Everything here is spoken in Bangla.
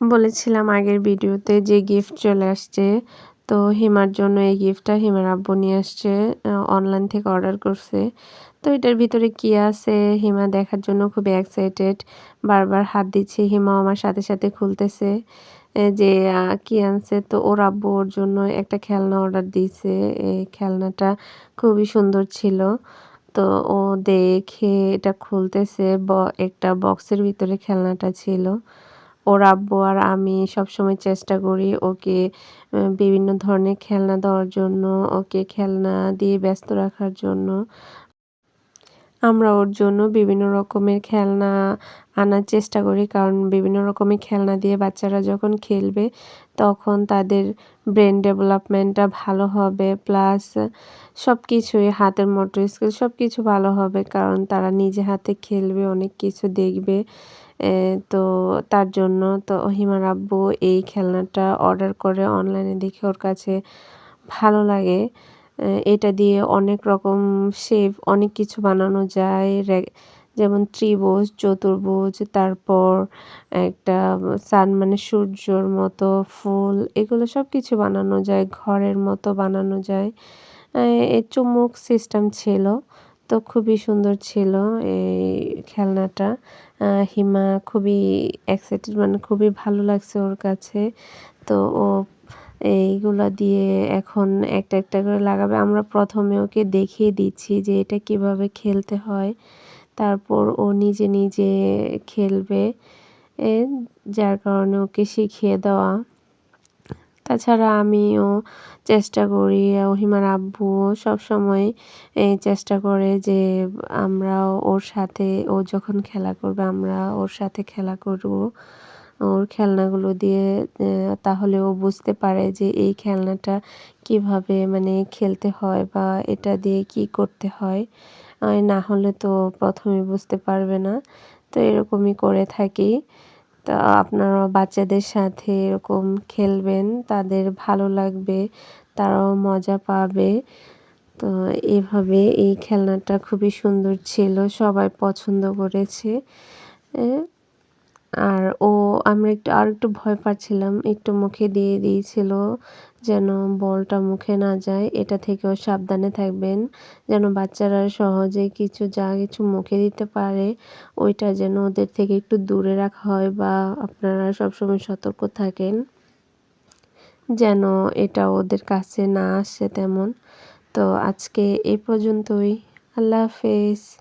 বলেছিলাম আগের ভিডিওতে যে গিফট চলে আসছে, তো হিমার জন্য এই গিফটটা হিমার আব্বু নিয়ে আসছে অনলাইন থেকে অর্ডার করছে। তো এটার ভিতরে কি আছে? হিমা দেখার জন্য খুব এক্সাইটেড বারবার হাত দিচ্ছে হিমা আমার সাথে সাথে খুলতেছে যে কি আনছে? তো ওর আব্বু ওর জন্য একটা খেলনা অর্ডার দিয়েছে এই খেলনাটা খুবই সুন্দর ছিল। তো ও দেখে এটা খুলতেছে, ব, একটা বক্সের ভিতরে খেলনাটা ছিল। ওর আব্বু আর আমি সবসময় চেষ্টা করি ওকে বিভিন্ন ধরনের খেলনা দেওয়ার জন্য, ওকে খেলনা দিয়ে ব্যস্ত রাখার জন্য। আমরা ওর জন্য বিভিন্ন রকমের খেলনা আনার চেষ্টা করি। কারণ বিভিন্ন রকমের খেলনা দিয়ে বাচ্চারা যখন খেলবে, তখন তাদের ব্রেন ডেভেলপমেন্টটা ভালো হবে। প্লাস সব কিছুই হাতের মোটর স্কিল সব কিছু ভালো হবে। কারণ তারা নিজে হাতে খেলবে, অনেক কিছু দেখবে। তো তার জন্য তো হিমার আব্বু এই খেলনাটা অর্ডার করে অনলাইনে দেখে ওর কাছে ভালো লাগে। এটা দিয়ে অনেক রকম শেপ অনেক কিছু বানানো যায়। যেমন ত্রিভুজ, চতুর্ভুজ, তারপর একটা সান মানে সূর্যর মতো ফুল, এগুলো সব কিছু বানানো যায়, ঘরের মতো বানানো যায়। চুমুক সিস্টেম ছিল, তো খুবই সুন্দর ছিল এই খেলনাটা। হিমা খুবই এক্সাইটেড মানে খুবই ভালো লাগছে ওর কাছে। তো ও এইগুলো দিয়ে এখন একটা একটা করে লাগাবে। আমরা প্রথমে ওকে দেখিয়ে দিচ্ছি যে এটা কীভাবে খেলতে হয়। তারপর ও নিজে নিজে খেলবে যার কারণে ওকে শিখিয়ে দেওয়া। তাছাড়া আমিও চেষ্টা করি ওহিমার আব্বুও সবসময় চেষ্টা করে যে আমরা ওর সাথে, ও যখন খেলা করবে আমরা ওর সাথে খেলা করব। ওর খেলনাগুলো দিয়ে তাহলে ও বুঝতে পারে যে এই খেলনাটা কীভাবে মানে খেলতে হয় বা এটা দিয়ে কি করতে হয়। না হলে তো প্রথমে বুঝতে পারবে না। তো এরকমই করে থাকি। তা আপনারা বাচ্চাদের সাথে এরকম খেলবেন, তাদের ভালো লাগবে, তারাও মজা পাবে। তো এভাবে এই খেলনাটা খুবই সুন্দর ছিল, সবাই পছন্দ করেছে। আর ও, আমরা একটু আর একটু ভয় পাচ্ছিলাম, একটু মুখে দিয়ে দিয়েছিল যেন বলটা মুখে না যায়। এটা থেকেও সাবধানে থাকবেন, যেন বাচ্চারা সহজে কিছু, যা কিছু মুখে দিতে পারে, ওইটা যেন ওদের থেকে একটু দূরে রাখা হয় বা আপনারা সবসময় সতর্ক থাকেন যেন এটা ওদের কাছে না আসে তেমন। তো আজকে এ পর্যন্তই। আল্লাহ হাফেজ।